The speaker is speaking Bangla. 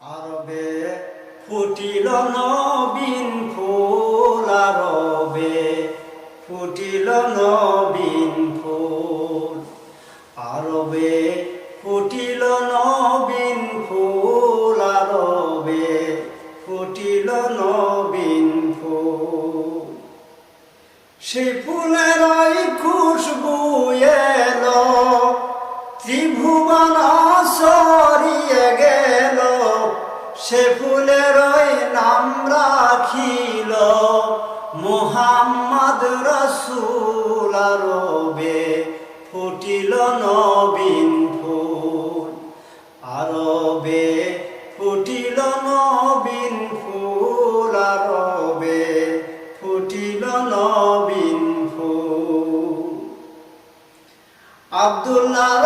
আরবে ফুটিল নবীন ফুল আরবে, ফুটিল নবীন ফুল। আরবে ফুটিল নবীন ফুল আরবে, ফুটিল নবীন ফুল। সেই ফুলের খুশবু এলো, ত্রিভুবন সে ফুলের নাম রাখিল মুহাম্মদ রসুল রবে ফুটিল নবীন ফুল। আরবে ফুটিল নবীন ফুল, আরবে ফুটিল নবীন ফুল। আব্দুল্লাহ